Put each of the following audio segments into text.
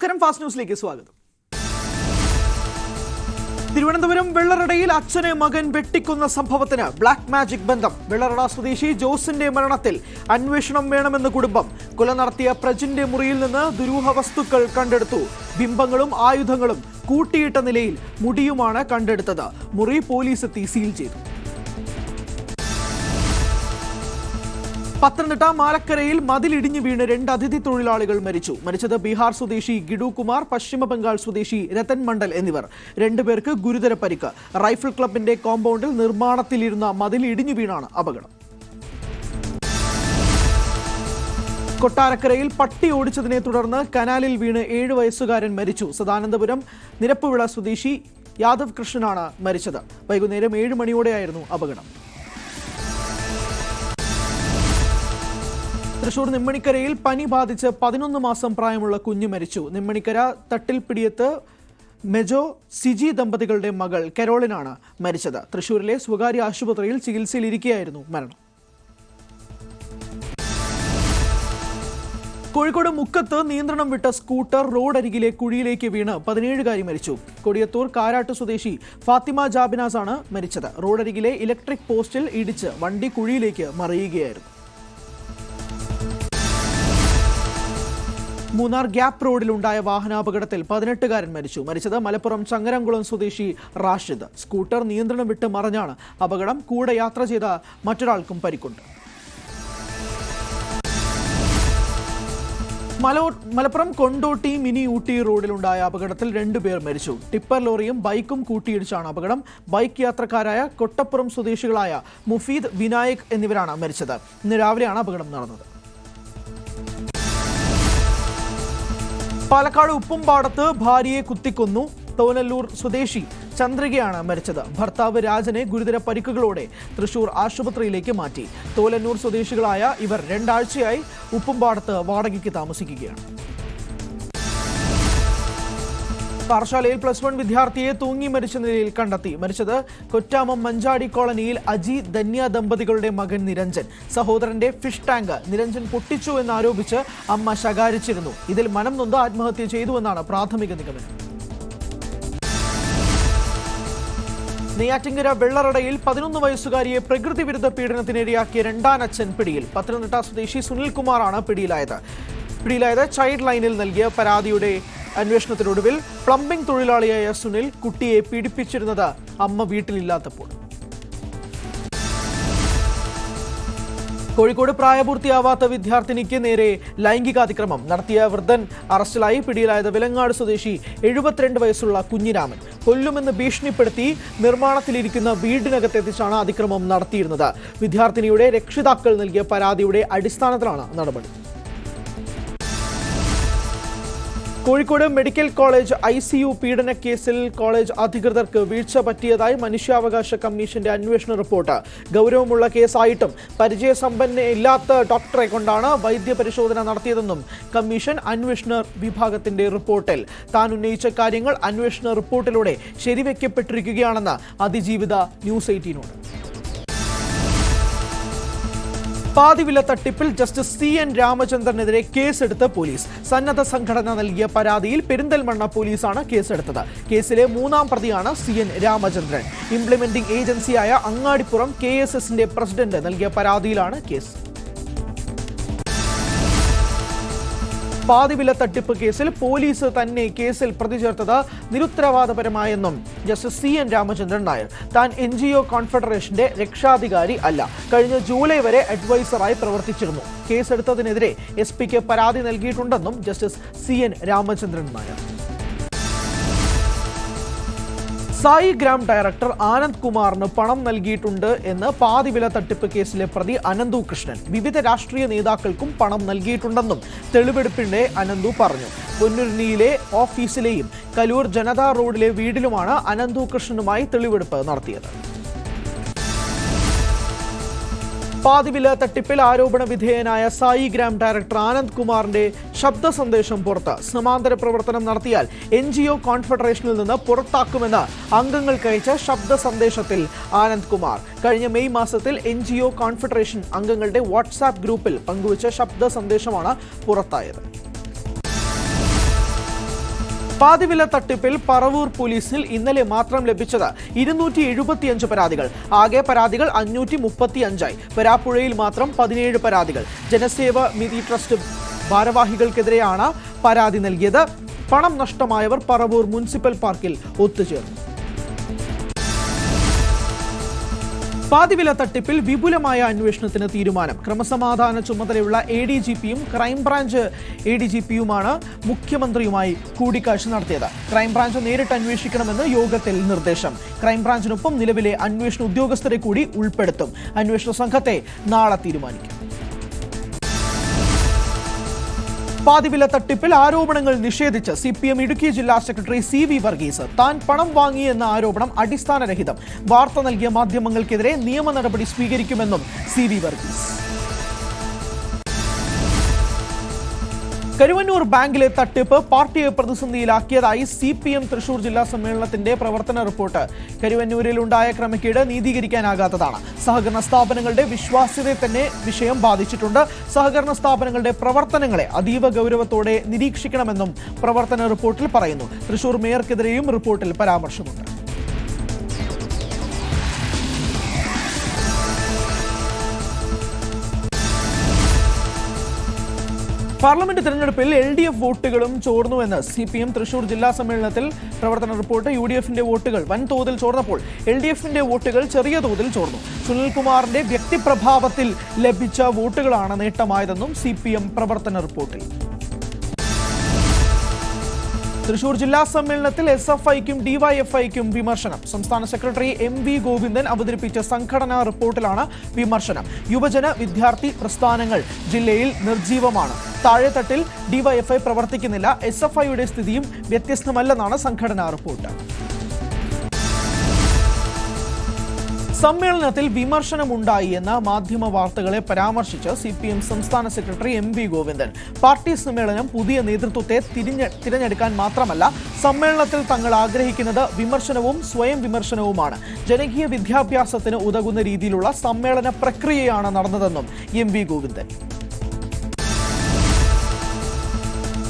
നമസ്കാരം. ഫാസ്റ്റ് ന്യൂസിലേക്ക് സ്വാഗതം. തിരുവനന്തപുരം വെള്ളറടയിൽ അച്ഛനെ മകൻ വെട്ടിക്കൊന്ന സംഭവത്തിന് ബ്ലാക്ക് മാജിക് ബന്ധം. വെള്ളറട സ്വദേശി ജോസിന്റെ മരണത്തിൽ അന്വേഷണം വേണമെന്ന് കുടുംബം. കൊല നടത്തിയ പ്രജിന്റെ മുറിയിൽ നിന്ന് ദുരൂഹ വസ്തുക്കൾ കണ്ടെടുത്തു. ബിംബങ്ങളും ആയുധങ്ങളും കൂട്ടിയിട്ട നിലയിൽ മുടിയുമാണ് കണ്ടെടുത്തത്. മുറി പോലീസ് എത്തി സീൽ ചെയ്തു. പത്തനംതിട്ട മാലക്കരയിൽ മതിലിടിഞ്ഞു വീണ് രണ്ട് അതിഥി തൊഴിലാളികൾ മരിച്ചു. മരിച്ചത് ബീഹാർ സ്വദേശി ഗിഡു കുമാർ പശ്ചിമ ബംഗാൾ സ്വദേശി രതൻ മണ്ഡൽ എന്നിവർ. രണ്ടുപേർക്ക് ഗുരുതര പരിക്ക്. റൈഫിൾ ക്ലബിന്റെ കോമ്പൗണ്ടിൽ നിർമ്മാണത്തിലിരുന്ന മതിൽ ഇടിഞ്ഞു വീണാണ് അപകടം. കൊട്ടാരക്കരയിൽ പട്ടി ഓടിച്ചതിനെ തുടർന്ന് കനാലിൽ വീണ് ഏഴ് വയസ്സുകാരൻ മരിച്ചു. സദാനന്ദപുരം നിരപ്പുവിള സ്വദേശി യാദവ് കൃഷ്ണനാണ് മരിച്ചത്. വൈകുന്നേരം ഏഴ് മണിയോടെയായിരുന്നു അപകടം. തൃശൂർ നിമ്മണിക്കരയിൽ പനി ബാധിച്ച് പതിനൊന്ന് മാസം പ്രായമുള്ള കുഞ്ഞു മരിച്ചു. നിമ്മണിക്കര തട്ടിൽപ്പിടിയത്ത് മെജോ സിജി ദമ്പതികളുടെ മകൾ കരോളിനാണ് മരിച്ചത്. തൃശൂരിലെ സ്വകാര്യ ആശുപത്രിയിൽ ചികിത്സയിലിരിക്കെയായിരുന്നു മരണം. കോഴിക്കോട് മുക്കത്ത് നിയന്ത്രണം വിട്ട സ്കൂട്ടർ റോഡരികിലെ കുഴിയിലേക്ക് വീണ് പതിനേഴുകാരി മരിച്ചു. കൊടിയത്തൂർ കാരാട്ട് സ്വദേശി ഫാത്തിമ ജാബിനാസ് ആണ് മരിച്ചത്. റോഡരികിലെ ഇലക്ട്രിക് പോസ്റ്റിൽ ഇടിച്ച് വണ്ടി കുഴിയിലേക്ക് മറിയുകയായിരുന്നു. മൂന്നാർ ഗ്യാപ്പ് റോഡിലുണ്ടായ വാഹനാപകടത്തിൽ പതിനെട്ടുകാരൻ മരിച്ചു. മരിച്ചത് മലപ്പുറം ചങ്ങരംകുളം സ്വദേശി റാഷിദ്. സ്കൂട്ടർ നിയന്ത്രണം വിട്ട് മറഞ്ഞാണ് അപകടം. കൂടെ യാത്ര ചെയ്ത മറ്റൊരാൾക്കും പരിക്കുണ്ട്. മലോ- മലപ്പുറം കൊണ്ടോട്ടി മിനി ഊട്ടി റോഡിലുണ്ടായ അപകടത്തിൽ രണ്ടുപേർ മരിച്ചു. ടിപ്പർ ലോറിയും ബൈക്കും കൂട്ടിയിടിച്ചാണ് അപകടം. ബൈക്ക് യാത്രക്കാരായ കൊട്ടപ്പുറം സ്വദേശികളായ മുഫീദ് വിനായക് എന്നിവരാണ് മരിച്ചത്. ഇന്ന് രാവിലെയാണ് അപകടം നടന്നത്. പാലക്കാട് ഉപ്പുംപാടത്ത് ഭാര്യയെ കുത്തിക്കൊന്നു തോനല്ലൂർ സ്വദേശി ചന്ദ്രികയാണ് മരിച്ചത്. ഭർത്താവ് രാജനെ ഗുരുതര പരിക്കുകളോടെ തൃശൂർ ആശുപത്രിയിലേക്ക് മാറ്റി. തോലന്നൂർ സ്വദേശികളായ ഇവർ രണ്ടാഴ്ചയായി ഉപ്പുംപാടത്ത് വാടകയ്ക്ക് താമസിക്കുകയാണ്. പാറശാലയിൽ പ്ലസ് വൺ വിദ്യാർത്ഥിയെ തൂങ്ങി മരിച്ച നിലയിൽ കണ്ടെത്തി. മരിച്ചത് കൊറ്റാമം മഞ്ചാടി കോളനിയിൽ അജി ധന്യ ദമ്പതികളുടെ മകൻ നിരഞ്ജൻ. സഹോദരന്റെ ഫിഷ് ടാങ്ക് നിരഞ്ജൻ പൊട്ടിച്ചു എന്നാരോപിച്ച് അമ്മ ശകാരിച്ചിരുന്നു. ഇതിൽ മനം നൊന്ത് ആത്മഹത്യ ചെയ്തുവെന്നാണ് പ്രാഥമിക നിഗമനം. നെയ്യാറ്റിങ്കര വെള്ളറടയിൽ പതിനൊന്ന് വയസ്സുകാരിയെ പ്രകൃതി വിരുദ്ധ പീഡനത്തിനിരയാക്കിയ രണ്ടാനച്ഛൻ പിടിയിൽ. പത്തനംതിട്ട സ്വദേശി സുനിൽകുമാറാണ് പിടിയിലായത്. പിടിയിലായത് ചൈൽഡ് ലൈനിൽ നൽകിയ പരാതിയുടെ അന്വേഷണത്തിനൊടുവിൽ പ്ലംബിംഗ് തൊഴിലാളിയായ സുനിൽ കുട്ടിയെ പീഡിപ്പിച്ചിരുന്നത് അമ്മ വീട്ടിലില്ലാത്തപ്പോൾ. കോഴിക്കോട് പ്രായപൂർത്തിയാവാത്ത വിദ്യാർത്ഥിനിക്ക് നേരെ ലൈംഗികാതിക്രമം. നടത്തിയ വൃദ്ധൻ അറസ്റ്റിലായി. പിടിയിലായത് വിലങ്ങാട് സ്വദേശി എഴുപത്തിരണ്ട് വയസ്സുള്ള കുഞ്ഞിരാമൻ. കൊല്ലുമെന്ന് ഭീഷണിപ്പെടുത്തി നിർമ്മാണത്തിലിരിക്കുന്ന വീടിനകത്തെത്തിച്ചാണ് അതിക്രമം നടത്തിയിരുന്നത്. വിദ്യാർത്ഥിനിയുടെ രക്ഷിതാക്കൾ നൽകിയ പരാതിയുടെ അടിസ്ഥാനത്തിലാണ് നടപടി. Kozhikode medical college I C U പീഡന കേസിൽ കോളേജ് അധികൃതർക്ക് വീഴ്ച പറ്റിയതായി മനുഷ്യാവകാശ കമ്മീഷന്റെ അന്വേഷണ റിപ്പോർട്ട്. ഗൗരവമുള്ള കേസായിട്ടും പരിചയസമ്പന്നയില്ലാത്ത ഡോക്ടറെ കൊണ്ടാണ് വൈദ്യപരിശോധന നടത്തിയതെന്നും കമ്മീഷൻ അന്വേഷണ വിഭാഗത്തിന്റെ റിപ്പോർട്ടിൽ. താൻ ഉന്നയിച്ച കാര്യങ്ങൾ അന്വേഷണ റിപ്പോർട്ടിലൂടെ ശരിവെക്കപ്പെട്ടിരിക്കുകയാണെന്ന് അതിജീവിത ന്യൂസ് എയ്റ്റീനോട്. പാതിവില തട്ടിപ്പിൽ ജസ്റ്റിസ് സി എൻ രാമചന്ദ്രനെതിരെ കേസെടുത്ത് പോലീസ്. സന്നദ്ധ സംഘടന നൽകിയ പരാതിയിൽ പെരിന്തൽമണ്ണ പോലീസാണ് കേസെടുത്തത്. കേസിലെ മൂന്നാം പ്രതിയാണ് സി എൻ രാമചന്ദ്രൻ. ഇംപ്ലിമെന്റിംഗ് ഏജൻസിയായ അങ്ങാടിപ്പുറം കെ എസ് എസിന്റെ പ്രസിഡന്റ് നൽകിയ പരാതിയിലാണ് കേസ്. പാതിവില തട്ടിപ്പ് കേസിൽ പോലീസ് തന്നെ കേസിൽ പ്രതി ചേർത്തത് നിരുത്തരവാദപരമായെന്നും justice C N Ramachandran Nair. താൻ എൻ ജി ഒ കോൺഫെഡറേഷന്റെ രക്ഷാധികാരി അല്ല. കഴിഞ്ഞ ജൂലൈ വരെ അഡ്വൈസറായി പ്രവർത്തിച്ചിരുന്നു. കേസെടുത്തതിനെതിരെ എസ് പിക്ക് പരാതി നൽകിയിട്ടുണ്ടെന്നും justice C N Ramachandran Nair. Sai gram director Anand കുമാറിന് പണം നൽകിയിട്ടുണ്ട് എന്ന് പാതിവില തട്ടിപ്പ് കേസിലെ പ്രതി അനന്തു കൃഷ്ണൻ. വിവിധ രാഷ്ട്രീയ നേതാക്കൾക്കും പണം നൽകിയിട്ടുണ്ടെന്നും തെളിവെടുപ്പിന്റെ അനന്തു പറഞ്ഞു. പൊന്നുരുണിയിലെ ഓഫീസിലെയും കലൂർ ജനതാ റോഡിലെ വീടിലുമാണ് അനന്തു കൃഷ്ണനുമായി തെളിവെടുപ്പ് നടത്തിയത്. പാതിവില തട്ടിപ്പിൽ ആരോപണ വിധേയനായ സായി ഗ്രാം ഡയറക്ടർ ആനന്ദ് കുമാറിന്റെ ശബ്ദ സന്ദേശം പുറത്ത്. സമാന്തര പ്രവർത്തനം നടത്തിയാൽ എൻ ജി ഒ കോൺഫെഡറേഷനിൽ നിന്ന് പുറത്താക്കുമെന്ന് അംഗങ്ങൾക്കയച്ച ശബ്ദ സന്ദേശത്തിൽ ആനന്ദ് കുമാർ. കഴിഞ്ഞ മെയ് മാസത്തിൽ എൻ ജി ഒ കോൺഫെഡറേഷൻ അംഗങ്ങളുടെ വാട്സാപ്പ് ഗ്രൂപ്പിൽ പങ്കുവച്ച ശബ്ദ സന്ദേശമാണ് പുറത്തായത്. പാതിവില തട്ടിപ്പിൽ പറവൂർ പോലീസിൽ ഇന്നലെ മാത്രം ലഭിച്ചത് ഇരുന്നൂറ്റി എഴുപത്തിയഞ്ച് പരാതികൾ. ആകെ പരാതികൾ അഞ്ഞൂറ്റി മുപ്പത്തി അഞ്ചായി വരാപ്പുഴയിൽ മാത്രം പതിനേഴ് പരാതികൾ. ജനസേവ മിതി ട്രസ്റ്റ് ഭാരവാഹികൾക്കെതിരെയാണ് പരാതി നൽകിയത്. പണം നഷ്ടമായവർ പറവൂർ മുനിസിപ്പൽ പാർക്കിൽ ഒത്തുചേർന്നു. പാതിവില തട്ടിപ്പിൽ വിപുലമായ അന്വേഷണത്തിന് തീരുമാനം. ക്രമസമാധാന ചുമതലയുള്ള എ ഡി ജി പിയും crime branch A D G പിയുമാണ് മുഖ്യമന്ത്രിയുമായി കൂടിക്കാഴ്ച നടത്തിയത്. ക്രൈംബ്രാഞ്ച് നേരിട്ട് അന്വേഷിക്കണമെന്ന് യോഗത്തിൽ നിർദ്ദേശം. ക്രൈംബ്രാഞ്ചിനൊപ്പം നിലവിലെ അന്വേഷണ ഉദ്യോഗസ്ഥരെ കൂടി ഉൾപ്പെടുത്തും. അന്വേഷണ സംഘത്തെ നാളെ തീരുമാനിക്കും. പാതിവില തട്ടിപ്പിൽ ആരോപണങ്ങൾ നിഷേധിച്ച് സി പി എം ഇടുക്കി ജില്ലാ സെക്രട്ടറി സി വി വർഗീസ് താൻ പണം വാങ്ങിയെന്ന ആരോപണം അടിസ്ഥാനരഹിതം. വാർത്ത നൽകിയ മാധ്യമങ്ങൾക്കെതിരെ നിയമ നടപടി സ്വീകരിക്കുമെന്നും സി വി വർഗീസ്. കരുവന്നൂർ ബാങ്കിലെ തട്ടിപ്പ് പാർട്ടിയെ പ്രതിസന്ധിയിലാക്കിയതായി സി പി എം തൃശൂർ ജില്ലാ സമ്മേളനത്തിന്റെ പ്രവർത്തന റിപ്പോർട്ട്. കരുവന്നൂരിൽ ഉണ്ടായ ക്രമക്കേട് നീതീകരിക്കാനാകാത്തതാണ്. സഹകരണ സ്ഥാപനങ്ങളുടെ വിശ്വാസ്യതയെ തന്നെ വിഷയം ബാധിച്ചിട്ടുണ്ട്. സഹകരണ സ്ഥാപനങ്ങളുടെ പ്രവർത്തനങ്ങളെ അതീവ ഗൗരവത്തോടെ നിരീക്ഷിക്കണമെന്നും പ്രവർത്തന റിപ്പോർട്ടിൽ പറയുന്നു. തൃശൂർ മേയർക്കെതിരെയും റിപ്പോർട്ടിൽ പരാമർശമുണ്ട്. പാർലമെന്റ് തെരഞ്ഞെടുപ്പിൽ എൽ ഡി എഫ് വോട്ടുകളും ചോർന്നുവെന്ന് സി പി എം തൃശൂർ ജില്ലാ സമ്മേളനത്തിൽ പ്രവർത്തന റിപ്പോർട്ട് യു ഡി എഫിന്റെ വോട്ടുകൾ വൻതോതിൽ ചോർന്നപ്പോൾ എൽ ഡി എഫിന്റെ വോട്ടുകൾ ചെറിയ തോതിൽ ചോർന്നു. സുനിൽകുമാറിന്റെ വ്യക്തിപ്രഭാവത്തിൽ ലഭിച്ച വോട്ടുകളാണ് നേട്ടമായതെന്നും സി പി എം പ്രവർത്തന റിപ്പോർട്ടിൽ. തൃശൂർ ജില്ലാ സമ്മേളനത്തിൽ എസ് എഫ് ഐക്കും ഡിവൈഎഫ്ഐക്കും വിമർശനം. സംസ്ഥാന സെക്രട്ടറി എം വി ഗോവിന്ദൻ അവതരിപ്പിച്ച സംഘടനാ റിപ്പോർട്ടിലാണ് വിമർശനം. യുവജന വിദ്യാർത്ഥി പ്രസ്ഥാനങ്ങൾ ജില്ലയിൽ നിർജീവമാണ് താഴെത്തട്ടിൽ ഡിവൈഎഫ്ഐ പ്രവർത്തിക്കുന്നില്ല. എസ് എഫ് ഐയുടെ സ്ഥിതിയും വ്യത്യസ്തമല്ലെന്നാണ് സംഘടനാ റിപ്പോർട്ട്. സമ്മേളനത്തിൽ വിമർശനമുണ്ടായി എന്ന മാധ്യമ വാർത്തകളെ പരാമർശിച്ച് സി പി എം സംസ്ഥാന സെക്രട്ടറി എം വി ഗോവിന്ദൻ. പാർട്ടി സമ്മേളനം പുതിയ നേതൃത്വത്തെ തിരിഞ്ഞ തിരഞ്ഞെടുക്കാൻ മാത്രമല്ല സമ്മേളനത്തിൽ തങ്ങൾ ആഗ്രഹിക്കുന്നത് വിമർശനവും സ്വയം വിമർശനവുമാണ്. ജനകീയ വിദ്യാഭ്യാസത്തിന് ഉതകുന്ന രീതിയിലുള്ള സമ്മേളന പ്രക്രിയയാണ് നടന്നതെന്നും എം വി ഗോവിന്ദൻ.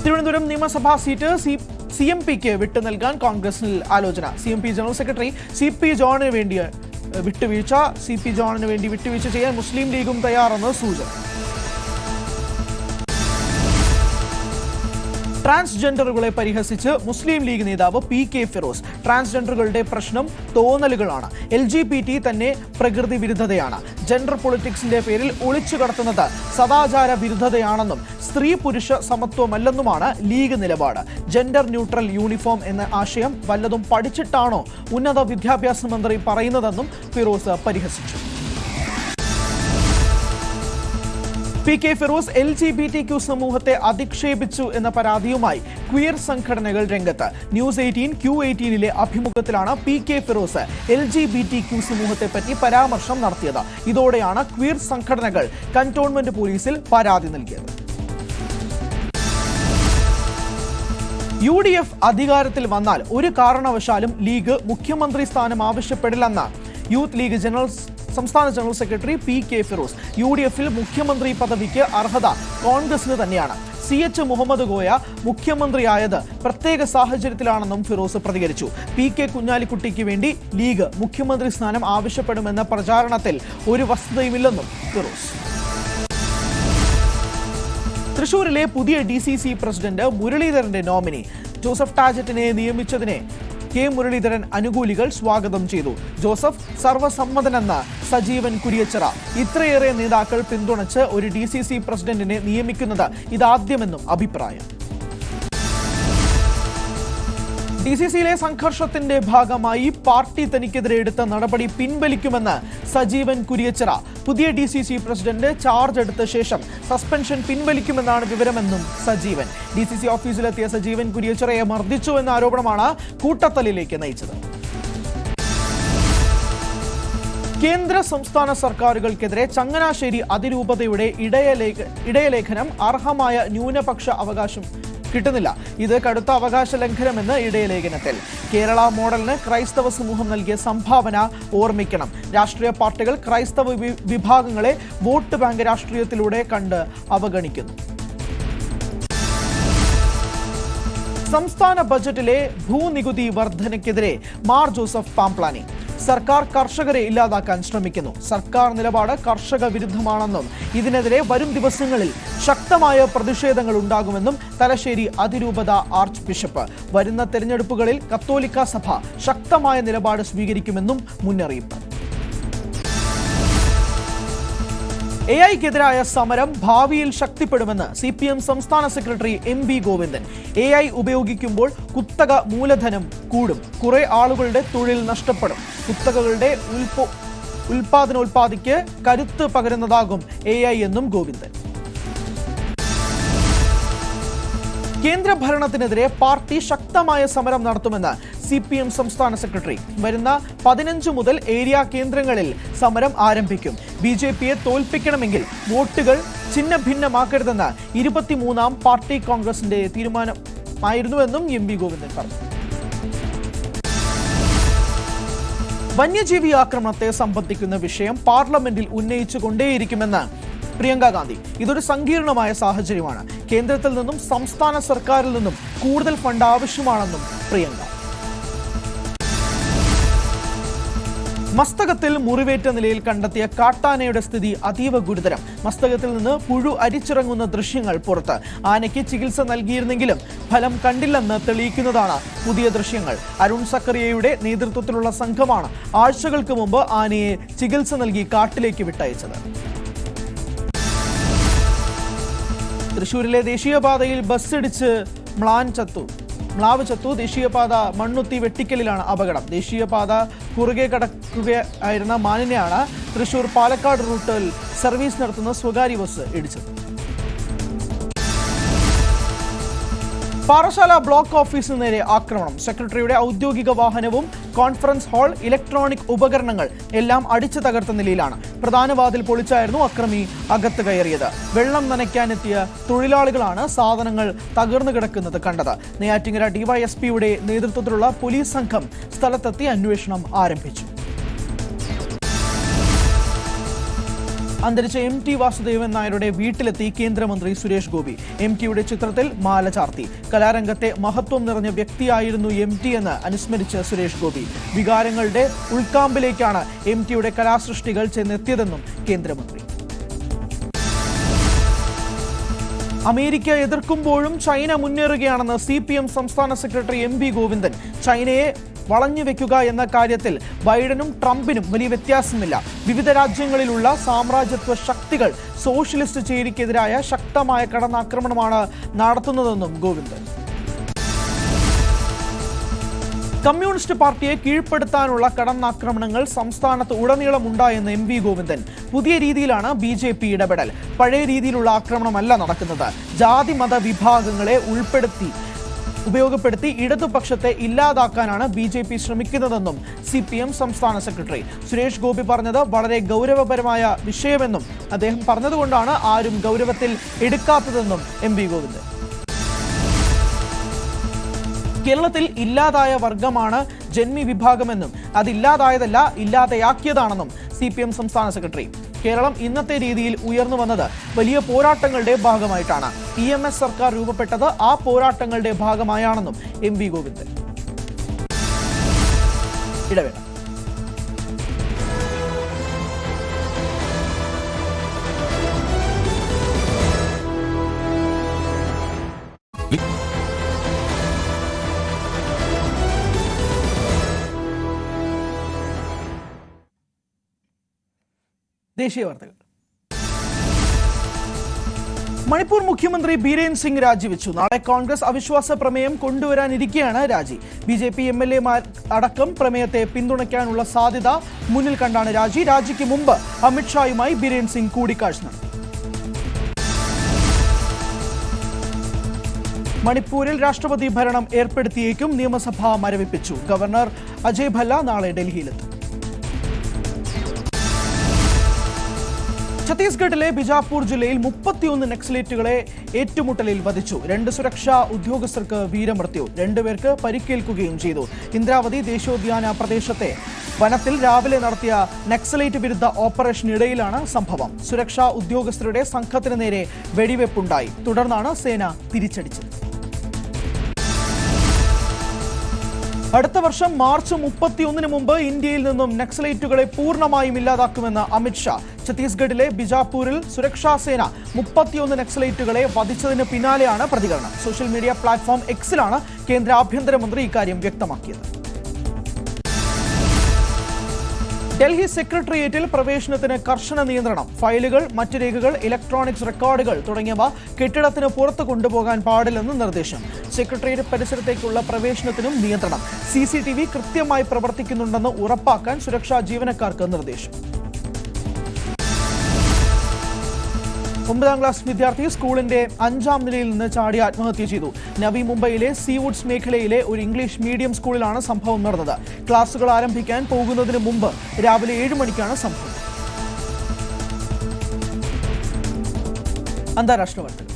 തിരുവനന്തപുരം നിയമസഭാ സീറ്റ് സി സി എം പിക്ക് വിട്ടു നൽകാൻ കോൺഗ്രസിൽ ആലോചന. C M P general secretary C P ജോണിന് വേണ്ടി ഏഹ്, വിട്ടുവീഴ്ച. സി പി ജോണിന് വേണ്ടി വിട്ടുവീഴ്ച ചെയ്യാൻ മുസ്ലിം ലീഗും തയ്യാറെന്ന് സൂചന. ട്രാൻസ്ജെൻഡറുകളെ പരിഹസിച്ച് മുസ്ലിം ലീഗ് നേതാവ് പി കെ ഫിറോസ്. ട്രാൻസ്ജെൻഡറുകളുടെ പ്രശ്നം തോന്നലുകളാണ്. എൽ ജി പി ടി തന്നെ പ്രകൃതി വിരുദ്ധതയാണ്. ജെൻഡർ പൊളിറ്റിക്സിന്റെ പേരിൽ ഒളിച്ചു കടത്തുന്നത് സദാചാര വിരുദ്ധതയാണെന്നും സ്ത്രീ പുരുഷ സമത്വമല്ലെന്നുമാണ് ലീഗ് നിലപാട്. ജെൻഡർ ന്യൂട്രൽ യൂണിഫോം എന്ന ആശയം വല്ലതും പഠിച്ചിട്ടാണോ ഉന്നത വിദ്യാഭ്യാസ മന്ത്രി പറയുന്നതെന്നും ഫിറോസ് പരിഹസിച്ചു. P K Firoz L G B T Q സമൂഹത്തെ അധിക്ഷേപിച്ചു എന്ന പരാതിയുമായി ക്വിയർ സംഘടനകൾ രംഗത്ത്. ന്യൂസ് എയ്റ്റീൻ ക്യു എയ്റ്റീനിലെ അഭിമുഖത്തിലാണ് P K Firoz L G B T Q സമൂഹത്തെ പറ്റി പരാമർശം നടത്തിയത്. ഇതോടെയാണ് ക്വിയർ സംഘടനകൾ കന്റോൺമെന്റ് പോലീസിൽ പരാതി നൽകിയത്. യു ഡി എഫ് അധികാരത്തിൽ വന്നാൽ ഒരു കാരണവശാലും ലീഗ് മുഖ്യമന്ത്രി സ്ഥാനം ആവശ്യപ്പെടില്ലെന്ന് യൂത്ത് ലീഗ് ജനറൽ സംസ്ഥാന general secretary P K Firoz. U D എഫിൽ മുഖ്യമന്ത്രി പദവിക്ക് അർഹത കോൺഗ്രസിന് തന്നെയാണ്. സി എച്ച് മുഹമ്മദ് ഗോയ മുഖ്യമന്ത്രിയായത് പ്രത്യേക സാഹചര്യത്തിലാണെന്നും ഫിറോസ് പ്രതികരിച്ചു. പി കെ കുഞ്ഞാലിക്കുട്ടിക്ക് വേണ്ടി ലീഗ് മുഖ്യമന്ത്രി സ്ഥാനം ആവശ്യപ്പെടുമെന്ന പ്രചാരണത്തിൽ ഒരു വസ്തുതയുമില്ലെന്നും ഫിറോസ്. തൃശൂരിലെ പുതിയ ഡി സി സി പ്രസിഡന്റ് മുരളീധരന്റെ നോമിനി. ജോസഫ് ടാജറ്റിനെ നിയമിച്ചതിനെ കെ മുരളീധരൻ അനുകൂലികൾ സ്വാഗതം ചെയ്തു. ജോസഫ് സർവസമ്മതനെന്ന് സജീവൻ കുരിയച്ചിറ. ഇത്രയേറെ നേതാക്കൾ പിന്തുണച്ച് ഒരു ഡി പ്രസിഡന്റിനെ നിയമിക്കുന്നത് ഇതാദ്യമെന്നും അഭിപ്രായം. ഡി സി സിയിലെ സംഘർഷത്തിന്റെ ഭാഗമായി പാർട്ടി തനിക്കെതിരെ എടുത്ത നടപടി പിൻവലിക്കുമെന്ന് സജീവൻ കുരിയച്ചിറ. പുതിയ D C C president charge എടുത്ത ശേഷം സസ്പെൻഷൻ പിൻവലിക്കുമെന്നാണ് വിവരമെന്നും സജീവൻ. ഡി സി സി ഓഫീസിലെത്തിയ സജീവൻ കുരിയച്ചിറയെ മർദ്ദിച്ചു എന്ന ആരോപണമാണ് കൂട്ടത്തലിലേക്ക് നയിച്ചത്. കേന്ദ്ര സംസ്ഥാന സർക്കാരുകൾക്കെതിരെ ചങ്ങനാശ്ശേരി അതിരൂപതയുടെ ഇടയലേഖ ഇടയലേഖനം അർഹമായ ന്യൂനപക്ഷ അവകാശം കിട്ടുന്നില്ല. ഇത് കടുത്ത അവകാശ ലംഘനമെന്ന് ഇടയലേഖനത്തിൽ. കേരള മോഡലിന് ക്രൈസ്തവ സമൂഹം നൽകിയ സംഭാവന ഓർമ്മിക്കണം. രാഷ്ട്രീയ പാർട്ടികൾ ക്രൈസ്തവ വിഭാഗങ്ങളെ വോട്ട് ബാങ്ക് രാഷ്ട്രീയത്തിലൂടെ കണ്ട് അവഗണിക്കുന്നു. സംസ്ഥാന ബജറ്റിലെ ഭൂനികുതി വർധനയ്ക്കെതിരെ മാർ ജോസഫ് പാംപ്ലാനി. സർക്കാർ കർഷകരെ ഇല്ലാതാക്കാൻ ശ്രമിക്കുന്നു. സർക്കാർ നിലപാട് കർഷക വിരുദ്ധമാണെന്നും ഇതിനെതിരെ വരും ദിവസങ്ങളിൽ ശക്തമായ പ്രതിഷേധങ്ങൾ ഉണ്ടാകുമെന്നും തലശ്ശേരി അതിരൂപത ആർച്ച് ബിഷപ്പ്. വരുന്ന തെരഞ്ഞെടുപ്പുകളിൽ കത്തോലിക്ക സഭ ശക്തമായ നിലപാട് സ്വീകരിക്കുമെന്നും മുന്നറിയിപ്പ്. എ ഐക്കെതിരായ സമരം ഭാവിയിൽ ശക്തിപ്പെടുമെന്ന് സി പി എം സംസ്ഥാന secretary M V Govindan. A I ഉപയോഗിക്കുമ്പോൾ കുത്തക മൂലധനം കൂടും. കുറെ ആളുകളുടെ തൊഴിൽ നഷ്ടപ്പെടും. കുത്തകകളുടെ ഉൽപ്പോ ഉൽപാദനോൽപാദിക്ക് കരുത്ത് പകരുന്നതാകും എ ഐ എന്നും ഗോവിന്ദൻ. കേന്ദ്ര ഭരണത്തിനെതിരെ പാർട്ടി ശക്തമായ സമരം നടത്തുമെന്ന് സി പി എം സംസ്ഥാന സെക്രട്ടറി. വരുന്ന പതിനഞ്ച് മുതൽ ഏരിയ കേന്ദ്രങ്ങളിൽ സമരം ആരംഭിക്കും. ബി ജെ പിയെ തോൽപ്പിക്കണമെങ്കിൽ വോട്ടുകൾ ചിഹ്ന ഭിന്നമാക്കരുതെന്ന് ഇരുപത്തിമൂന്നാം പാർട്ടി കോൺഗ്രസിന്റെ തീരുമാനമായിരുന്നുവെന്നും എം വി ഗോവിന്ദൻ പറഞ്ഞു. വന്യജീവി ആക്രമണത്തെ സംബന്ധിക്കുന്ന വിഷയം പാർലമെന്റിൽ ഉന്നയിച്ചു കൊണ്ടേയിരിക്കുമെന്ന് പ്രിയങ്ക ഗാന്ധി. ഇതൊരു സങ്കീർണമായ സാഹചര്യമാണ്. കേന്ദ്രത്തിൽ നിന്നും സംസ്ഥാന സർക്കാരിൽ നിന്നും കൂടുതൽ ഫണ്ട് ആവശ്യമാണെന്നും പ്രിയങ്ക. മസ്തകത്തിൽ മുറിവേറ്റ നിലയിൽ കണ്ടെത്തിയ കാട്ടാനയുടെ സ്ഥിതി അതീവ ഗുരുതരം. മസ്തകത്തിൽ നിന്ന് പുഴു അരിച്ചിറങ്ങുന്ന ദൃശ്യങ്ങൾ പുറത്ത്. ആനയ്ക്ക് ചികിത്സ നൽകിയിരുന്നെങ്കിലും ഫലം കണ്ടില്ലെന്ന് തെളിയിക്കുന്നതാണ് പുതിയ ദൃശ്യങ്ങൾ. അരുൺ സക്കറിയയുടെ നേതൃത്വത്തിലുള്ള സംഘമാണ് ആഴ്ചകൾക്ക് മുമ്പ് ആനയെ ചികിത്സ നൽകി കാട്ടിലേക്ക് വിട്ടയച്ചത്. തൃശൂരിലെ ദേശീയപാതയിൽ ബസ്സിടിച്ച് മ്ലാൻ ചത്തു. മ്ലാവ് ചത്തു. ദേശീയപാത മണ്ണുത്തി വെട്ടിക്കലിലാണ് അപകടം. ദേശീയപാത കുറുകെ കടക്കുകയായിരുന്ന മാനിനെയാണ് തൃശൂർ പാലക്കാട് റൂട്ടിൽ സർവീസ് നടത്തുന്ന സ്വകാര്യ ബസ് ഇടിച്ചത്. പാറശാല ബ്ലോക്ക് ഓഫീസിന് നേരെ ആക്രമണം. സെക്രട്ടറിയുടെ ഔദ്യോഗിക വാഹനവും കോൺഫറൻസ് ഹാൾ ഇലക്ട്രോണിക് ഉപകരണങ്ങൾ എല്ലാം അടിച്ചു തകർത്ത നിലയിലാണ്. പ്രധാന വാതിൽ പൊളിച്ചായിരുന്നു അക്രമി അകത്ത് കയറിയത്. വെള്ളം നനയ്ക്കാനെത്തിയ തൊഴിലാളികളാണ് സാധനങ്ങൾ തകർന്നു കിടക്കുന്നത് കണ്ടത്. നെയ്യാറ്റിങ്ങര ഡിവൈഎസ്പിയുടെ നേതൃത്വത്തിലുള്ള പോലീസ് സംഘം സ്ഥലത്തെത്തി അന്വേഷണം ആരംഭിച്ചു. അന്തരിച്ച എം ടി വാസുദേവൻ നായരുടെ വീട്ടിലെത്തി കേന്ദ്രമന്ത്രി സുരേഷ് ഗോപി. എം ടിയുടെ ചിത്രത്തിൽ മാല ചാർത്തി. കലാരംഗത്തെ മഹത്വം നിറഞ്ഞ വ്യക്തിയായിരുന്നു എം ടി എന്ന് അനുസ്മരിച്ച സുരേഷ് ഗോപി. വികാരങ്ങളുടെ ഉൾക്കാമ്പിലേക്കാണ് എം ടിയുടെ കലാസൃഷ്ടികൾ ചെന്നെത്തിയതെന്നും കേന്ദ്രമന്ത്രി. അമേരിക്ക എതിർക്കുമ്പോഴും ചൈന മുന്നേറുകയാണെന്ന് സി പി എം സംസ്ഥാന സെക്രട്ടറി എം വി ഗോവിന്ദൻ. ചൈനയെ വളഞ്ഞു വെക്കുക എന്ന കാര്യത്തിൽ ബൈഡനും ട്രംപിനും വലിയ വ്യത്യാസമില്ല. വിവിധ രാജ്യങ്ങളിലുള്ള സാമ്രാജ്യത്വ ശക്തികൾ സോഷ്യലിസ്റ്റ് ചേരിക്കെതിരായ ശക്തമായ കടന്നാക്രമണമാണ് നടത്തുന്നതെന്നും ഗോവിന്ദൻ. കമ്മ്യൂണിസ്റ്റ് പാർട്ടിയെ കീഴ്പ്പെടുത്താനുള്ള കടന്നാക്രമണങ്ങൾ സംസ്ഥാനത്ത് ഉടനീളം ഉണ്ടായെന്ന് എം വി ഗോവിന്ദൻ. പുതിയ രീതിയിലാണ് ബി ജെ പി ഇടപെടൽ. പഴയ രീതിയിലുള്ള ആക്രമണമല്ല നടക്കുന്നത്. ജാതി മത വിഭാഗങ്ങളെ ഉൾപ്പെടുത്തി ഉപയോഗപ്പെടുത്തി ഇടതുപക്ഷത്തെ ഇല്ലാതാക്കാനാണ് ബി ജെ പി ശ്രമിക്കുന്നതെന്നും സി പി എം സംസ്ഥാന സെക്രട്ടറി. സുരേഷ് ഗോപി പറഞ്ഞത് വളരെ ഗൗരവപരമായ വിഷയമെന്നും അദ്ദേഹം പറഞ്ഞതുകൊണ്ടാണ് ആരും ഗൗരവത്തിൽ എടുക്കാത്തതെന്നും എം വി ഗോവിന്ദൻ. കേരളത്തിൽ ഇല്ലാതായ വർഗമാണ് ജന്മി വിഭാഗമെന്നും അതില്ലാതായതല്ല ഇല്ലാതെയാക്കിയതാണെന്നും സി പി എം സംസ്ഥാന സെക്രട്ടറി കേരളം ഇന്നത്തെ രീതിയിൽ ഉയർന്നു വന്നത് വലിയ പോരാട്ടങ്ങളുടെ ഭാഗമായിട്ടാണ്. ഇ എം എസ് സർക്കാർ രൂപപ്പെട്ടത് ആ പോരാട്ടങ്ങളുടെ ഭാഗമായാണെന്നും എം വി ഗോവിന്ദൻ. ഇടവേള. ദേശീയ വാർത്തകൾ മണിപ്പൂർ മുഖ്യമന്ത്രി ബീരേൻ സിംഗ് രാജിവെച്ചു. നാളെ കോൺഗ്രസ് അവിശ്വാസ പ്രമേയം കൊണ്ടുവരാനിരിക്കെയാണ് രാജി. B J P M L എമാർ അടക്കം പ്രമേയത്തെ പിന്തുണയ്ക്കാനുള്ള സാധ്യത മുന്നിൽ കണ്ടാണ് രാജി. രാജിക്ക് മുമ്പ് അമിത്ഷായുമായി ബീരേൻ സിംഗ് കൂടിക്കാഴ്ച നടത്തി. മണിപ്പൂരിൽ രാഷ്ട്രപതി ഭരണം ഏർപ്പെടുത്തിയേക്കും നിയമസഭ മരവിപ്പിച്ചു. ഗവർണർ അജയ് ഭല്ല നാളെ ഡൽഹിയിലെത്തും. ഛത്തീസ്ഗഡിലെ ബിജാപൂർ ജില്ലയിൽ മുപ്പത്തിയൊന്ന് നക്സലേറ്റുകളെ ഏറ്റുമുട്ടലിൽ വധിച്ചു. രണ്ട് സുരക്ഷാ ഉദ്യോഗസ്ഥർക്ക് വീരമൃത്യു. രണ്ടുപേർക്ക് പരിക്കേൽക്കുകയും ചെയ്തു. ഇന്ദ്രാവതി ദേശീയോദ്യാന പ്രദേശത്തെ വനത്തിൽ രാവിലെ നടത്തിയ നക്സലേറ്റ് വിരുദ്ധ ഓപ്പറേഷനിടയിലാണ് സംഭവം. സുരക്ഷാ ഉദ്യോഗസ്ഥരുടെ സംഘത്തിന് നേരെ വെടിവെപ്പുണ്ടായി. തുടർന്നാണ് സേന തിരിച്ചടിച്ചത്. അടുത്ത വർഷം മാർച്ച് മുപ്പത്തിയൊന്നിന് മുമ്പ് ഇന്ത്യയിൽ നിന്നും നക്സലേറ്റുകളെ പൂർണമായും ഇല്ലാതാക്കുമെന്ന് അമിത്ഷാ ഛത്തീസ്ഗഡിലെ ബിജാപൂരിൽ സുരക്ഷാ സേന മുപ്പത്തിയൊന്ന് നക്സലൈറ്റുകളെ വധിച്ചതിന് പിന്നാലെയാണ് പ്രതികരണം. സോഷ്യൽ മീഡിയ പ്ലാറ്റ്ഫോം എക്സിലാണ് കേന്ദ്ര ആഭ്യന്തരമന്ത്രി ഇക്കാര്യം വ്യക്തമാക്കിയത്. ഡൽഹി സെക്രട്ടേറിയറ്റിൽ പ്രവേശനത്തിന് കർശന നിയന്ത്രണം. ഫയലുകൾ മറ്റു രേഖകൾ ഇലക്ട്രോണിക്സ് റെക്കോർഡുകൾ തുടങ്ങിയവ കെട്ടിടത്തിന് പുറത്ത് കൊണ്ടുപോകാൻ പാടില്ലെന്ന് നിർദ്ദേശം. സെക്രട്ടേറിയറ്റ് പരിസരത്തേക്കുള്ള പ്രവേശനത്തിനും നിയന്ത്രണം. സി കൃത്യമായി പ്രവർത്തിക്കുന്നുണ്ടെന്ന് ഉറപ്പാക്കാൻ സുരക്ഷാ ജീവനക്കാർക്ക് നിർദ്ദേശം. ഒമ്പതാം ക്ലാസ് വിദ്യാർത്ഥി സ്കൂളിന്റെ അഞ്ചാം നിലയിൽ നിന്ന് ചാടി ആത്മഹത്യ ചെയ്തു. നവി മുംബൈയിലെ സീവുഡ്സ് മേഖലയിലെ ഒരു ഇംഗ്ലീഷ് മീഡിയം സ്കൂളിലാണ് സംഭവം നടന്നത്. ക്ലാസുകൾ ആരംഭിക്കാൻ പോകുന്നതിന് മുമ്പ് രാവിലെ ഏഴ് മണിക്കാണ് സംഭവം. അന്താരാഷ്ട്ര വാർത്തകൾ.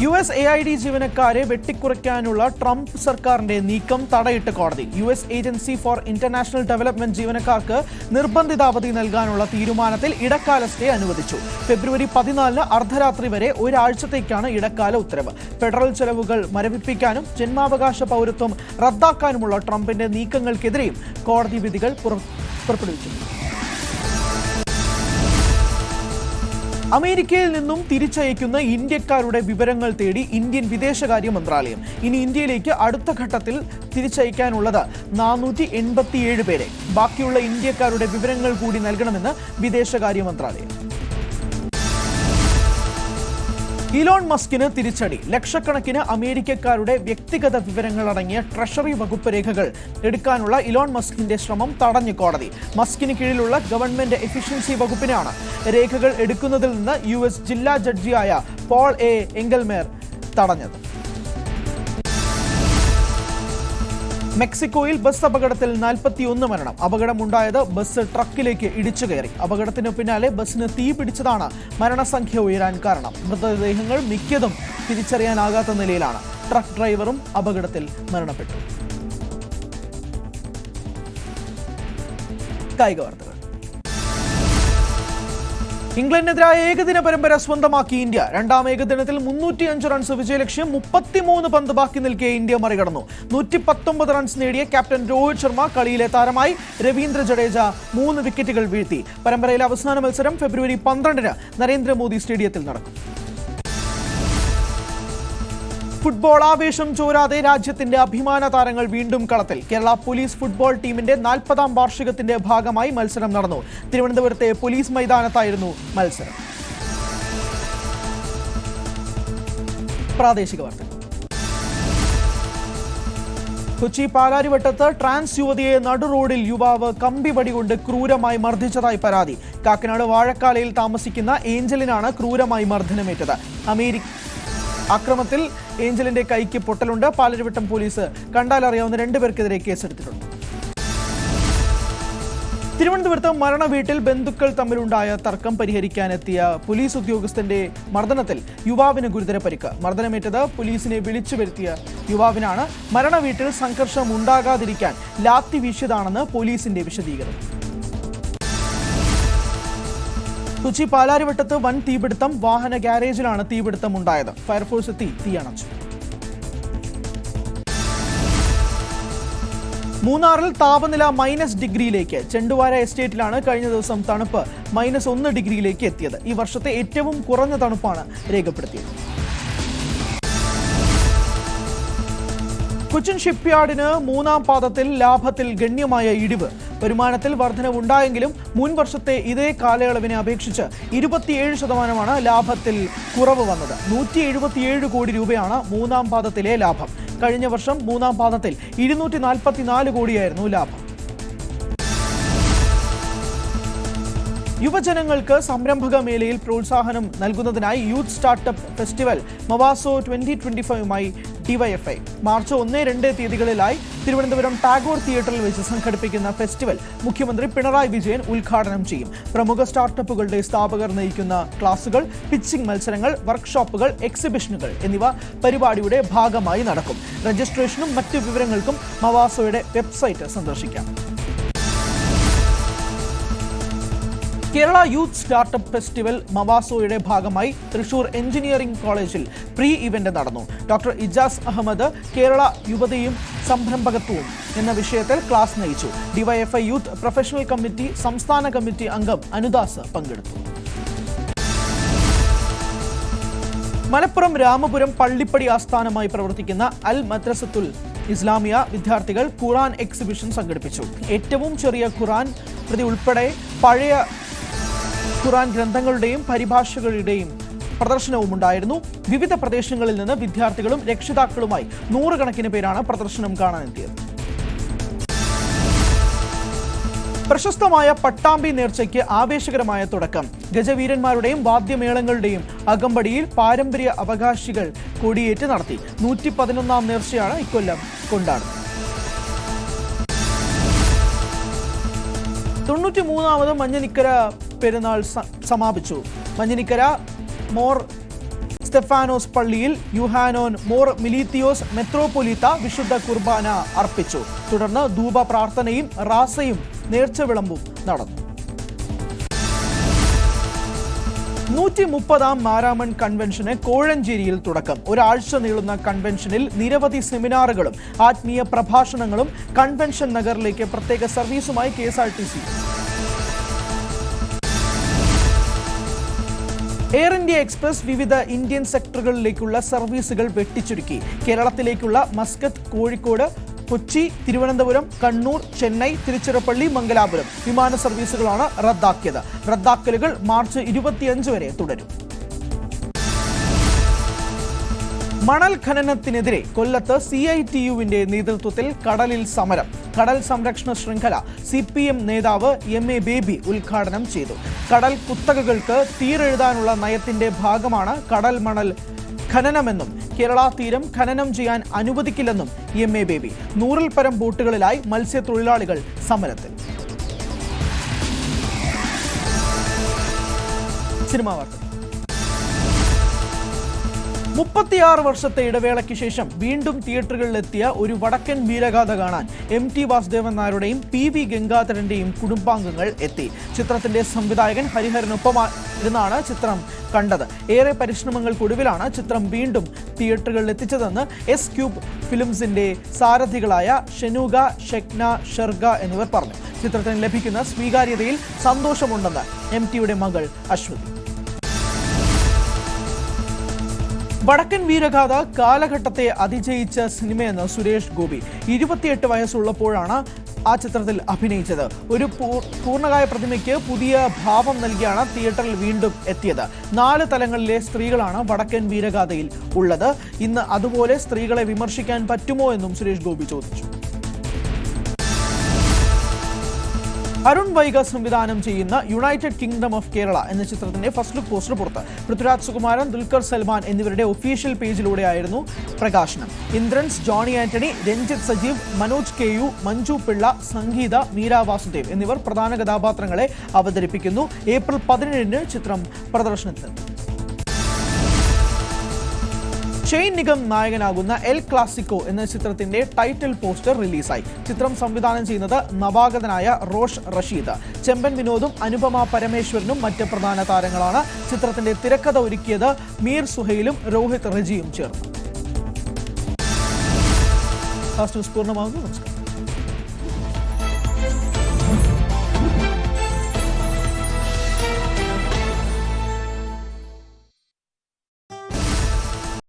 U S A I D ജീവനക്കാരെ വെട്ടിക്കുറയ്ക്കാനുള്ള ട്രംപ് സർക്കാരിന്റെ നീക്കം തടയിട്ട് കോടതി. U S agency for international development ജീവനക്കാർക്ക് നിർബന്ധിത അവധി നൽകാനുള്ള തീരുമാനത്തിൽ ഇടക്കാല സ്റ്റേ അനുവദിച്ചു. ഫെബ്രുവരി പതിനാലിന് അർദ്ധരാത്രി വരെ ഒരാഴ്ചത്തേക്കാണ് ഇടക്കാല ഉത്തരവ്. ഫെഡറൽ ചെലവുകൾ മരവിപ്പിക്കാനും ജന്മാവകാശ പൗരത്വം റദ്ദാക്കാനുമുള്ള ട്രംപിന്റെ നീക്കങ്ങൾക്കെതിരെയും കോടതി വിധികൾ പുറ- അമേരിക്കയിൽ നിന്നും തിരിച്ചയക്കുന്ന ഇന്ത്യക്കാരുടെ വിവരങ്ങൾ തേടി ഇന്ത്യൻ വിദേശകാര്യ മന്ത്രാലയം ഇനി ഇന്ത്യയിലേക്ക് അടുത്ത ഘട്ടത്തിൽ തിരിച്ചയക്കാനുള്ളത് നാനൂറ്റി എൺപത്തിയേഴ് പേരെ. ബാക്കിയുള്ള ഇന്ത്യക്കാരുടെ വിവരങ്ങൾ കൂടി നൽകണമെന്ന് വിദേശകാര്യ മന്ത്രാലയം. ഇലോൺ മസ്കിന് തിരിച്ചടി. ലക്ഷക്കണക്കിന് അമേരിക്കക്കാരുടെ വ്യക്തിഗത വിവരങ്ങൾ അടങ്ങിയ ട്രഷറി വകുപ്പ് രേഖകൾ എടുക്കാനുള്ള ഇലോൺ മസ്കിന്റെ ശ്രമം തടഞ്ഞു കോടതി. മസ്കിന് കീഴിലുള്ള ഗവൺമെന്റ് എഫിഷ്യൻസി വകുപ്പിനാണ്. രേഖകൾ എടുക്കുന്നതിൽ നിന്ന് യു ജില്ലാ ജഡ്ജിയായ പോൾ എ എങ്കൽമേർ തടഞ്ഞത്. മെക്സിക്കോയിൽ ബസ് അപകടത്തിൽ നാൽപ്പത്തിയൊന്ന് മരണം. അപകടമുണ്ടായത് ബസ് ട്രക്കിലേക്ക് ഇടിച്ചു കയറി. അപകടത്തിന് പിന്നാലെ ബസ്സിന് തീ പിടിച്ചതാണ് മരണസംഖ്യ ഉയരാൻ കാരണം. മൃതദേഹങ്ങൾ മിക്കതും തിരിച്ചറിയാനാകാത്ത നിലയിലാണ്. ട്രക്ക് ഡ്രൈവറും അപകടത്തിൽ മരണപ്പെട്ടു. കായിക വാർത്തകൾ ഇംഗ്ലണ്ടിനെതിരായ ഏകദിന പരമ്പര സ്വന്തമാക്കി ഇന്ത്യ. രണ്ടാം ഏകദിനത്തിൽ മുന്നൂറ്റി അഞ്ച് റൺസ് വിജയലക്ഷ്യം മുപ്പത്തിമൂന്ന് പന്ത് ബാക്കി നിൽക്കെ ഇന്ത്യ മറികടന്നു. നൂറ്റി പത്തൊമ്പത് റൺസ് നേടിയ ക്യാപ്റ്റൻ രോഹിത് ശർമ്മ കളിയിലെ താരമായി രവീന്ദ്ര ജഡേജ മൂന്ന് വിക്കറ്റുകൾ വീഴ്ത്തി. പരമ്പരയിലെ അവസാന മത്സരം ഫെബ്രുവരി പന്ത്രണ്ടിന് നരേന്ദ്രമോദി സ്റ്റേഡിയത്തിൽ നടക്കും. ഫുട്ബോൾ ആവേശം ചോരാതെ രാജ്യത്തിന്റെ അഭിമാന താരങ്ങൾ വീണ്ടും കളത്തിൽ. കേരള പോലീസ് ഫുട്ബോൾ ടീമിന്റെ നാൽപ്പതാം വാർഷികത്തിന്റെ ഭാഗമായി മത്സരം നടന്നു. തിരുവനന്തപുരത്തെ പോലീസ് മൈതാനത്തായിരുന്നു മത്സരം. പ്രാദേശിക കൊച്ചി പാലാരിവട്ടത്ത് ട്രാൻസ് യുവതിയെ നടു റോഡിൽ യുവാവ് കമ്പിവടി കൊണ്ട് ക്രൂരമായി മർദ്ദിച്ചതായി പരാതി. കാക്കനാട് വാഴക്കാലയിൽ താമസിക്കുന്ന ഏഞ്ചലിനാണ് ക്രൂരമായി മർദ്ദനമേറ്റത്. അമേരിക്ക അക്രമത്തിൽ ഏഞ്ചലിന്റെ കൈക്ക് പൊട്ടലുണ്ട്. പാലരുവട്ടം പോലീസ് കണ്ടാലറിയാവുന്ന രണ്ടുപേർക്കെതിരെ കേസെടുത്തിട്ടുണ്ട്. തിരുവനന്തപുരത്ത് മരണ വീട്ടിൽ ബന്ധുക്കൾ തമ്മിലുണ്ടായ തർക്കം പരിഹരിക്കാനെത്തിയ പോലീസ് ഉദ്യോഗസ്ഥന്റെ മർദ്ദനത്തിൽ യുവാവിന് ഗുരുതര പരിക്ക്. മർദ്ദനമേറ്റത് പോലീസിനെ വിളിച്ചു വരുത്തിയ യുവാവിനാണ്. മരണ വീട്ടിൽ സംഘർഷം ഉണ്ടാകാതിരിക്കാൻ ലാത്തി വീശിയതാണെന്ന് പോലീസിന്റെ വിശദീകരണം. കൊച്ചി പാലാരിവട്ടത്ത് വൻ തീപിടുത്തം വാഹന ഗ്യാരേജിലാണ് തീപിടുത്തം ഉണ്ടായത് ഫയർഫോഴ്സ് എത്തി തീയണച്ചു മൂന്നാറിൽ താപനില മൈനസ് ഡിഗ്രിയിലേക്ക്. ചെണ്ടുവാര എസ്റ്റേറ്റിലാണ് കഴിഞ്ഞ ദിവസം തണുപ്പ് മൈനസ് ഒന്ന് ഡിഗ്രിയിലേക്ക് എത്തിയത്. ഈ വർഷത്തെ ഏറ്റവും കുറഞ്ഞ തണുപ്പാണ് രേഖപ്പെടുത്തിയത്. കൊച്ചിൻ ഷിപ്പ്യാർഡിന് മൂന്നാം പാദത്തിൽ ലാഭത്തിൽ ഗണ്യമായ ഇടിവ്. വരുമാനത്തിൽ വർധനവുണ്ടായെങ്കിലും മുൻ വർഷത്തെ ഇതേ കാലയളവിനെ അപേക്ഷിച്ച് ഇരുപത്തിയേഴ് ശതമാനമാണ് ലാഭത്തിൽ കുറവ് വന്നത്. നൂറ്റി എഴുപത്തിയേഴ് കോടി രൂപയാണ് മൂന്നാം പാദത്തിലെ ലാഭം. കഴിഞ്ഞ വർഷം മൂന്നാം പാദത്തിൽ ഇരുന്നൂറ്റി നാൽപ്പത്തിനാല് കോടിയായിരുന്നു ലാഭം. യുവജനങ്ങൾക്ക് സംരംഭക മേഖലയിൽ പ്രോത്സാഹനം നൽകുന്നതിനായി youth startup festival Mawaso twenty twenty ഫൈവുമായി DYFI. March ഒന്ന് രണ്ട് തീയതികളിലായി തിരുവനന്തപുരം ടാഗോർ തിയേറ്ററിൽ വെച്ച് സംഘടിപ്പിക്കുന്ന ഫെസ്റ്റിവൽ മുഖ്യമന്ത്രി പിണറായി വിജയൻ ഉദ്ഘാടനം ചെയ്യും. പ്രമുഖ സ്റ്റാർട്ടപ്പുകളുടെ സ്ഥാപകർ നയിക്കുന്ന ക്ലാസുകൾ പിച്ചിംഗ് മത്സരങ്ങൾ വർക്ക്ഷോപ്പുകൾ എക്സിബിഷനുകൾ എന്നിവ പരിപാടിയുടെ ഭാഗമായി നടക്കും. രജിസ്ട്രേഷനും മറ്റു വിവരങ്ങൾക്കും മവാസോയുടെ വെബ്സൈറ്റ് സന്ദർശിക്കാം. കേരള യൂത്ത് സ്റ്റാർട്ടപ്പ് ഫെസ്റ്റിവൽ മവാസോയുടെ ഭാഗമായി തൃശൂർ എഞ്ചിനീയറിംഗ് കോളേജിൽ പ്രീ ഇവന്റ് നടന്നു. ഡോക്ടർ ഇജാസ് അഹമ്മദ് കേരള യുവതയും സംരംഭകത്വവും എന്ന വിഷയത്തിൽ ക്ലാസ് നയിച്ചു. ഡിവൈഎഫ്ഐ യൂത്ത് പ്രൊഫഷണൽ കമ്മിറ്റി സംസ്ഥാന കമ്മിറ്റി അംഗം അനുദാസ് പങ്കെടുത്തു. മലപ്പുറം രാമപുരം പള്ളിപ്പടി ആസ്ഥാനമായി പ്രവർത്തിക്കുന്ന അൽ മദ്രസത്തുൽ ഇസ്ലാമിയ വിദ്യാർത്ഥികൾ ഖുറാൻ എക്സിബിഷൻ സംഘടിപ്പിച്ചു. ഏറ്റവും ചെറിയ ഖുറാൻ പ്രതി ഉൾപ്പെടെ പഴയ ഖുറാൻ ഗ്രന്ഥങ്ങളുടെയും പരിഭാഷകളുടെയും പ്രദർശനവും ഉണ്ടായിരുന്നു വിവിധ പ്രദേശങ്ങളിൽ നിന്ന് വിദ്യാർത്ഥികളും രക്ഷിതാക്കളുമായി നൂറുകണക്കിന് പേരാണ് പ്രദർശനം കാണാനെത്തിയത്. പ്രശസ്തമായ പട്ടാമ്പി നേർച്ചയ്ക്ക് ആവേശകരമായ തുടക്കം. ഗജവീരന്മാരുടെയും വാദ്യമേളങ്ങളുടെയും അകമ്പടിയിൽ പാരമ്പര്യ അവകാശികൾ കൊടിയേറ്റ് നടത്തി. നൂറ്റി പതിനൊന്നാം നേർച്ചയാണ് ഇക്കൊല്ലം കൊണ്ടാടുന്നത്. തൊണ്ണൂറ്റി മൂന്നാമത് മഞ്ഞനിക്കര പെരുന്നാൾ സമാപിച്ചു. മഞ്ഞനിക്കര മോർ സ്റ്റെഫാനോസ് പള്ളിയിൽ യുഹാനോൻ മോർ മിലീത്തിയോസ് മെത്രോപൊലീത്ത വിശുദ്ധ കുർബാന അർപ്പിച്ചു. തുടർന്ന് ധൂപ പ്രാർത്ഥനയും റാസയും നേർച്ച വിളമ്പും നടന്നു. നൂറ്റി മുപ്പതാം മാരാമൺ കൺവെൻഷന് കോഴഞ്ചേരിയിൽ തുടക്കം. ഒരാഴ്ച നീളുന്ന കൺവെൻഷനിൽ നിരവധി സെമിനാറുകളും ആത്മീയ പ്രഭാഷണങ്ങളും കൺവെൻഷൻ നഗറിലേക്ക് പ്രത്യേക സർവീസുമായി K S R T C. Air India Express വിവിധ ഇന്ത്യൻ സെക്ടറുകളിലേക്കുള്ള സർവീസുകൾ വെട്ടിച്ചുരുക്കി. കേരളത്തിലേക്കുള്ള മസ്കത്ത് കോഴിക്കോട് കൊച്ചി തിരുവനന്തപുരം കണ്ണൂർ ചെന്നൈ തിരുച്ചിറപ്പള്ളി മംഗലാപുരം. വിമാന സർവീസുകളാണ് റദ്ദാക്കിയത്. റദ്ദാക്കലുകൾ മാർച്ച് ഇരുപത്തിയഞ്ച് വരെ തുടരും. മണൽ ഖനനത്തിനെതിരെ കൊല്ലത്ത് സി ഐ ടി യുവിന്റെ നേതൃത്വത്തിൽ കടലിൽ സമരം. കടൽ സംരക്ഷണ ശൃംഖല സി പി എം നേതാവ് എം എ ബേബി ഉദ്ഘാടനം ചെയ്തു. കടൽ കുത്തകകൾക്ക് തീരെഴുതാനുള്ള നയത്തിന്റെ ഭാഗമാണ് കടൽ മണൽ ഖനനമെന്നും കേരള തീരം ഖനനം ചെയ്യാൻ അനുവദിക്കില്ലെന്നും എം എ ബേബി നൂറിൽ പരം ബോട്ടുകളിലായി മത്സ്യത്തൊഴിലാളികൾ സമരത്തിൽ. സിനിമാ വാർത്ത. മുപ്പത്തിയാറ് വർഷത്തെ ഇടവേളയ്ക്ക് ശേഷം വീണ്ടും തിയേറ്ററുകളിലെത്തിയ ഒരു വടക്കൻ വീരഗാഥ കാണാൻ എം ടി വാസുദേവൻ നായരുടെയും പി വി ഗംഗാധരന്റെയും കുടുംബാംഗങ്ങൾ എത്തി. ചിത്രത്തിന്റെ സംവിധായകൻ ഹരിഹരനൊപ്പമായിരുന്നാണ് ചിത്രം കണ്ടത്. ഏറെ പരിശ്രമങ്ങൾക്കൊടുവിലാണ് ചിത്രം വീണ്ടും തിയേറ്ററുകളിൽ എത്തിച്ചതെന്ന് എസ് ക്യൂബ് ഫിലിംസിന്റെ സാരഥികളായ ഷെനൂഗ ഷെക്ന ഷെർഗ എന്നിവർ പറഞ്ഞു. ചിത്രത്തിന് ലഭിക്കുന്ന സ്വീകാര്യതയിൽ സന്തോഷമുണ്ടെന്ന് എം ടിയുടെ മകൾ അശ്വതി. വടക്കൻ വീരഗാഥ കാലഘട്ടത്തെ അതിജയിച്ച സിനിമയെന്ന് സുരേഷ് ഗോപി ഇരുപത്തിയെട്ട് വയസ്സുള്ളപ്പോഴാണ് ആ ചിത്രത്തിൽ അഭിനയിച്ചത്. ഒരു പൂർ- പൂർണകായ പ്രതിമയ്ക്ക് പുതിയ ഭാവം നൽകിയാണ് തിയേറ്ററിൽ വീണ്ടും എത്തിയത്. നാല് തലങ്ങളിലെ സ്ത്രീകളാണ് വടക്കൻ വീരഗാഥയിൽ ഉള്ളത്. ഇന്ന് അതുപോലെ സ്ത്രീകളെ വിമർശിക്കാൻ പറ്റുമോ എന്നും സുരേഷ് ഗോപി ചോദിച്ചു. അരുൺ വൈഗ സംവിധാനം ചെയ്യുന്ന യുണൈറ്റഡ് കിങ്ഡം ഓഫ് കേരള എന്ന ചിത്രത്തിന്റെ ഫസ്റ്റ് ലുക്ക് പോസ്റ്റർ പുറത്ത്. പൃഥ്വിരാജ് സുകുമാരൻ ദുൽഖർ സൽമാൻ എന്നിവരുടെ ഒഫീഷ്യൽ പേജിലൂടെയായിരുന്നു പ്രകാശനം. ഇന്ദ്രൻസ് ജോണി ആന്റണി രഞ്ജിത്ത് സജീവ് മനോജ് കെ യു മഞ്ജു പിള്ള സംഗീത മീര വാസുദേവ് എന്നിവർ പ്രധാന കഥാപാത്രങ്ങളെ അവതരിപ്പിക്കുന്നു. ഏപ്രിൽ പതിനേഴിന് ചിത്രം പ്രദർശനത്തിനെത്തും ഷെയ്ൻ നിഗം നായകനാകുന്ന എൽ ക്ലാസിക്കോ എന്ന ചിത്രത്തിന്റെ ടൈറ്റിൽ പോസ്റ്റർ റിലീസായി. ചിത്രം സംവിധാനം ചെയ്യുന്നത് നവാഗതനായ റോഷ് റഷീദ്. ചെമ്പൻ വിനോദും അനുപമ പരമേശ്വരനും മറ്റ് പ്രധാന താരങ്ങളാണ്. ചിത്രത്തിന്റെ തിരക്കഥ ഒരുക്കിയത് മീർ സുഹൈലും രോഹിത് റജിയും ചേർന്നു. പൂർണമാകുന്നു. നമസ്കാരം.